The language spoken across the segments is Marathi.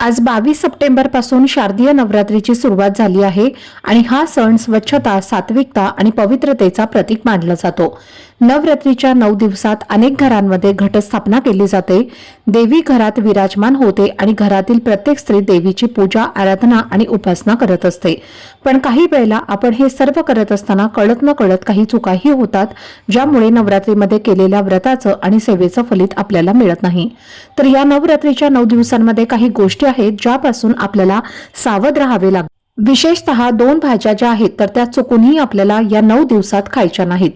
आज बावीस सप्टेंबरपासून शारदीय नवरात्रीची सुरुवात झाली आहे आणि हा सण स्वच्छता सात्विकता आणि पवित्रतेचा प्रतीक मानला जातो. नवरात्रीच्या नऊ दिवसात अनेक घरांमध्ये घटस्थापना केली जाते. देवी घरात विराजमान होते आणि घरातील प्रत्येक स्त्री देवीची पूजा आराधना आणि उपासना करत असते. पण काही वेळेला आपण हे सर्व करत असताना कळत न कळत काही चुकाही होतात ज्यामुळे नवरात्रीमध्ये केलेल्या व्रताचं आणि सेवेचं फलित आपल्याला मिळत नाही. तर या नवरात्रीच्या नऊ दिवसांमध्ये काही गोष्टी आहेत ज्यापासून आपल्याला सावध राहावे लागते विशेषतः दोन भाज्या ज्या आहेत तर त्या चुकूनही आपल्याला या नऊ दिवसात खायच्या नाहीत.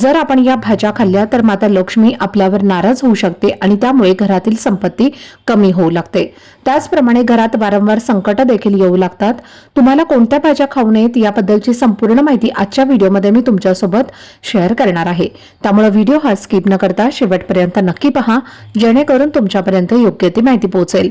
जर आपण या भाज्या खाल्ल्या तर माता लक्ष्मी आपल्यावर नाराज होऊ शकते आणि त्यामुळे घरातील संपत्ती कमी होऊ लागते. त्याचप्रमाणे घरात वारंवार संकट देखील येऊ लागतात. तुम्हाला कोणत्या भाज्या खाऊ नयेत याबद्दलची संपूर्ण माहिती आजच्या व्हिडिओमध्ये मी तुमच्यासोबत शेअर करणार आहे. त्यामुळे व्हिडिओ हा स्किप न करता शेवटपर्यंत नक्की पहा जेणेकरून तुमच्यापर्यंत योग्य ती माहिती पोहोचेल.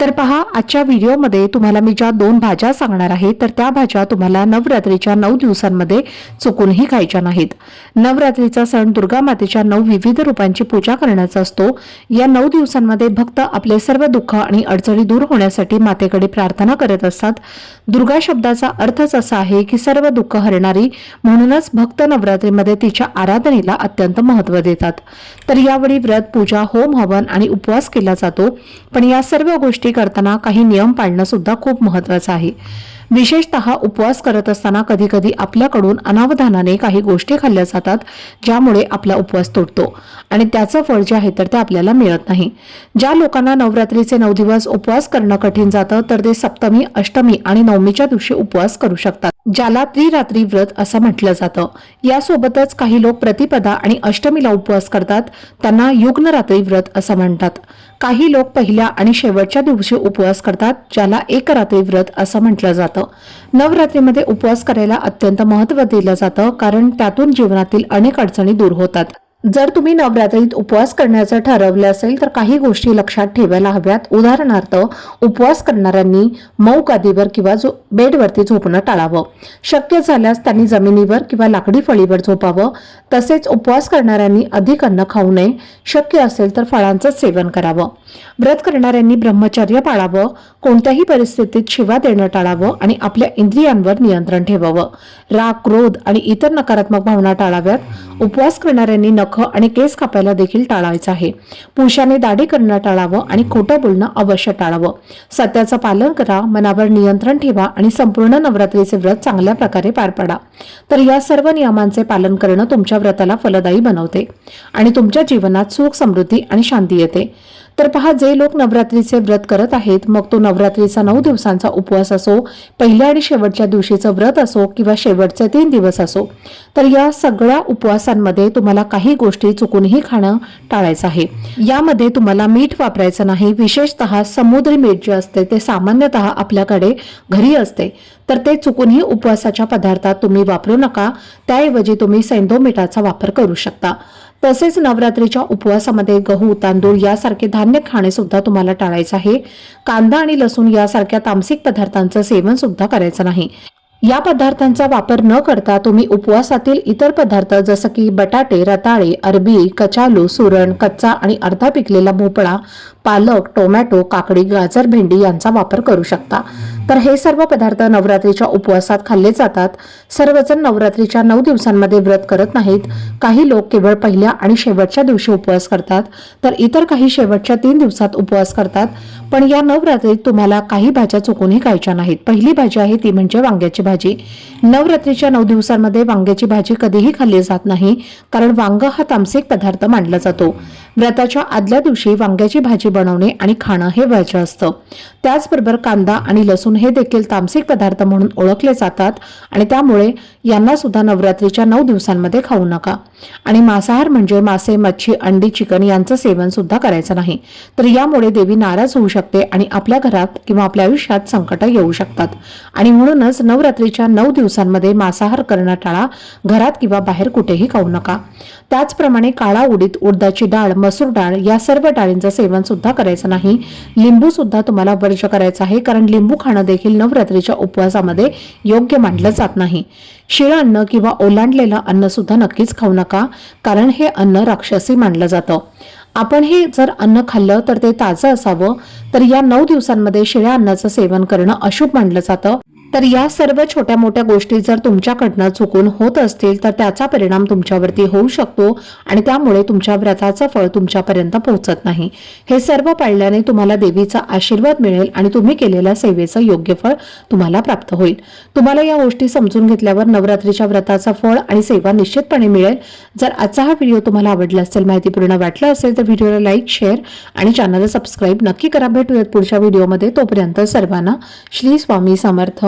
तर पहा आजच्या व्हिडिओमध्ये तुम्हाला मी ज्या दोन भाज्या सांगणार आहे तर त्या भाज्या तुम्हाला नवरात्रीच्या नऊ दिवसांमध्ये चुकूनही खायच्या नाहीत. नवरात्रीचा सण दुर्गा मातेच्या नऊ विविध रूपांची पूजा करण्याचा असतो. या नऊ दिवसांमध्ये भक्त आपले सर्व दुःख आणि अडचणी दूर होण्यासाठी मातेकडे प्रार्थना करत असतात. दुर्गा शब्दाचा अर्थच असा आहे की सर्व दुःख हरणारी म्हणूनच भक्त नवरात्रीमध्ये तिच्या आराधनेला अत्यंत महत्त्व देतात. तर यावेळी व्रत पूजा होम हवन आणि उपवास केला जातो. पण या सर्व गोष्टी करताना काही नियम पाळणं सुद्धा खूप महत्वाचं आहे. विशेषतः उपवास करत असताना कधी कधी आपल्याकडून अनावधानाने काही गोष्टी खाल्ल्या जातात ज्यामुळे आपला उपवास तुटतो आणि त्याचं फळ जे आहे तर ते आपल्याला मिळत नाही. ज्या लोकांना नवरात्रीचे नऊ दिवस उपवास करणं कठीण जातं तर ते सप्तमी अष्टमी आणि नवमीच्या दिवशी उपवास करू शकतात. ज्याला त्रिरात्री व्रत असं म्हटलं जातं. यासोबतच काही लोक प्रतिपदा आणि अष्टमीला उपवास करतात. त्यांना युग्नरात्री व्रत असं म्हणतात. काही लोक पहिल्या आणि शेवटच्या दिवशी उपवास करतात ज्याला एक रात्री व्रत असं म्हटलं जातं. नवरात्रीमध्ये उपवास करायला अत्यंत महत्त्व दिलं जातं कारण त्यातून जीवनातील अनेक अडचणी दूर होतात. जर तुम्ही नवरात्रीत उपवास करण्याचं ठरवलं असेल तर काही गोष्टी लक्षात ठेवायला हव्यात. उदाहरणार्थ उपवास करणाऱ्यांनी मऊ गादीवर किंवा जो बेडवरती झोपणं टाळावं. शक्य झाल्यास त्यांनी जमिनीवर किंवा लाकडी फळीवर झोपावं. तसेच उपवास करणाऱ्यांनी अधिक अन्न खाऊ नये. शक्य असेल तर फळांचं सेवन करावं. व्रत करणाऱ्यांनी ब्रह्मचर्य पाळावं. कोणत्याही परिस्थितीत शिवा देणं टाळावं आणि आपल्या इंद्रियांवर नियंत्रण ठेवावं. राग क्रोध आणि इतर नकारात्मक भावना टाळाव्यात. उपवास करणाऱ्यांनी नख आणि केस कापायला देखील टाळायचं आहे. पुरुषाने दाढी करणं टाळावं आणि खोटं बोलणं अवश्य टाळावं. सत्याचं पालन करा मनावर नियंत्रण ठेवा आणि संपूर्ण नवरात्रीचे व्रत चांगल्या प्रकारे पार पाडा. तर या सर्व नियमांचे पालन करणं तुमच्या व्रताला फलदायी बनवते आणि तुमच्या जीवनात सुख समृद्धी आणि शांती येते. तर पहा जे लोक नवरात्रीचे व्रत करत आहेत मग तो नवरात्रीचा नऊ दिवसांचा उपवास असो पहिल्या आणि शेवटच्या दिवशीचं व्रत असो किंवा शेवटचे तीन दिवस असो तर या सगळ्या उपवासांमध्ये तुम्हाला काही गोष्टी चुकूनही खाणं टाळायचं आहे. यामध्ये तुम्हाला मीठ वापरायचं नाही विशेषतः समुद्री मीठ जे असते ते सामान्यतः आपल्याकडे घरी असते. तर ते चुकूनही उपवासाच्या पदार्थात तुम्ही वापरू नका त्याऐवजी तुम्ही सैंदो मिठाचा वापर करू शकता. तसेच नवरात्रीच्या उपवासामध्ये गहू तांदूळ यासारखे धान्य खाणे सुद्धा तुम्हाला टाळायचं आहे. कांदा आणि लसूण यासारख्या तामसिक पदार्थांचं सेवन सुद्धा करायचं नाही. या पदार्थांचा वापर न करता तुम्ही उपवासातील इतर पदार्थ जसं की बटाटे रताळे अरबी कचालू सुरण कच्चा आणि अर्धा पिकलेला भोपळा पालक टोमॅटो काकडी गाजर भेंडी यांचा वापर करू शकता. तर हे सर्व पदार्थ नवरात्रीच्या उपवासात खाल्ले जातात. सर्वजण नवरात्रीच्या नऊ दिवसांमध्ये व्रत करत नाहीत. काही लोक केवळ पहिल्या आणि शेवटच्या दिवशी उपवास करतात. तर इतर काही शेवटच्या तीन दिवसात उपवास करतात. पण या नवरात्रीत तुम्हाला काही भाज्या चुकूनही खायच्या नाहीत. पहिली भाजी आहे ती म्हणजे वांग्याची भाजी. नवरात्रीच्या नऊ दिवसांमध्ये वांग्याची भाजी कधीही खाल्ली जात नाही कारण वांग हा तामसिक पदार्थ मानला जातो. व्रताच्या आदल्या दिवशी वांग्याची भाजी बनवणे आणि खाणं हे व्हायचं असतं. त्याचबरोबर कांदा आणि लसूण हे देखील तामसिक पदार्थ म्हणून ओळखले जातात आणि त्यामुळे यांना सुद्धा नवरात्रीच्या नऊ दिवसांमध्ये खाऊ नका. आणि मांसाहार म्हणजे मासे मच्छी अंडी चिकन यांचं सेवन सुद्धा करायचं नाही. तर यामुळे देवी नाराज होऊ शकते आणि आपल्या घरात किंवा आपल्या आयुष्यात संकट येऊ शकतात. आणि म्हणूनच नवरात्रीच्या नऊ दिवसांमध्ये मांसाहार करणं टाळा घरात किंवा बाहेर कुठेही खाऊ नका. त्याचप्रमाणे काळा उडीद उडदाची डाळ मसूर डाळ या सर्व डाळींचं सेवन सुद्धा करायचं नाही. लिंबू सुद्धा तुम्हाला वर्ज करायचं आहे कारण लिंबू खाणं देखील नवरात्रीच्या उपवासामध्ये योग्य मानलं जात नाही. शिळ अन्न किंवा ओलांडलेलं अन्न सुद्धा नक्कीच खाऊ नका कारण हे अन्न राक्षसी मानलं जातं. आपण हे जर अन्न खाल्लं तर ते ताजं असावं तर या नऊ दिवसांमध्ये शिळ्या अन्नाचं सेवन करणं अशुभ मानलं जातं. तर या सर्व छोट्या मोठ्या गोष्टी जर तुमच्याकडनं चुकून होत असतील तर त्याचा परिणाम तुमच्यावरती होऊ शकतो आणि त्यामुळे तुमच्या व्रताचं फळ तुमच्यापर्यंत पोहोचत नाही. हे सर्व पाळल्याने तुम्हाला देवीचा आशीर्वाद मिळेल आणि तुम्ही केलेल्या सेवेचं योग्य फळ तुम्हाला प्राप्त होईल. तुम्हाला या गोष्टी समजून घेतल्यावर नवरात्रीच्या व्रताचं फळ आणि सेवा निश्चितपणे मिळेल. जर आजचा हा व्हिडिओ तुम्हाला आवडला असेल माहितीपूर्ण वाटला असेल तर व्हिडिओला लाईक शेअर आणि चॅनलला सबस्क्राईब नक्की करा. भेटूयात पुढच्या व्हिडिओमध्ये. तोपर्यंत सर्वांना श्री स्वामी समर्थ.